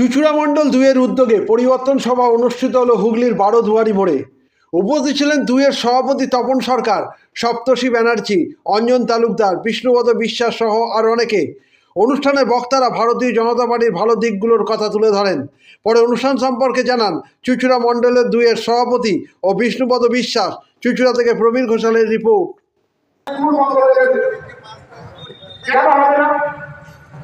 চুচুড়া মণ্ডল দুয়ের উদ্যোগে পরিবর্তন সভা অনুষ্ঠিত হলো হুগলির বারো দুয়ারি মোড়ে। উপস্থিত ছিলেন দুয়ের সভাপতি তপন সরকার, সপ্তর্ষি ব্যানার্জি, অঞ্জন তালুকদার বিষ্ণুপদ বিশ্বাস সহ আর অনেকে। অনুষ্ঠানে বক্তারা ভারতীয় জনতা পার্টির ভালো দিকগুলোর কথা তুলে ধরেন। পরে অনুষ্ঠান সম্পর্কে জানান চুচুড়া মণ্ডলের দুয়ের সভাপতি ও বিষ্ণুপদ বিশ্বাস, চুচুড়া থেকে প্রবীর ঘোষালের রিপোর্ট।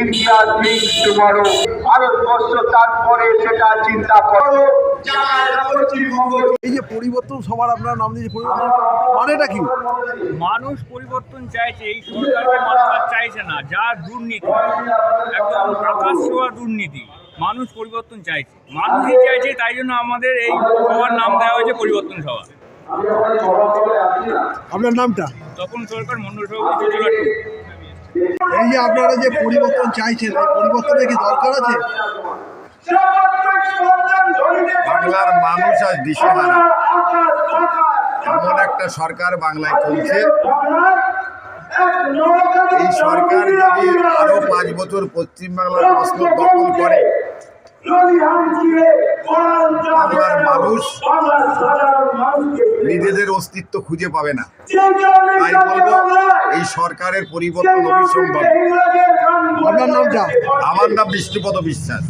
ইন্ডিয়া থিংস টুমরো ভারতবর্ষ তারপরে সেটা চিন্তা করো। যারা এই যে পরিবর্তন সবার আপনার নাম দিয়েছে পরিবর্তন মানেটা কি? মানুষ পরিবর্তন চাইছে এই সরকারকে মানুষ আর চাইছে না যা দুর্নীতি। একদম আকাশ ছোঁয়া দুর্নীতি মানুষ পরিবর্তন চাইছে। মানুষই চাইছে তাই জন্য আমাদের এই সবার নাম দেওয়া হয়েছে পরিবর্তন সভা। আপনার নামটা? তখন সরকার মন্ডল সভাপতি এই যে আপনারা যে পরিবর্তন চাইছেন, এই পরিবর্তনের কি দরকার আছে? বাংলার মানুষ আজ দিশেহারা। এমন একটা সরকার বাংলায় চলছে। এই সরকার যদি আরও পাঁচ বছর পশ্চিমবাংলার প্রশ্ন দখল করে, বাংলার মানুষ নিজেদের অস্তিত্ব খুঁজে পাবে না। তাই বলব এই সরকারের পরিবর্তন অবিসম্ভব। আমার নাম বিষ্ণুপদ বিশ্বাস।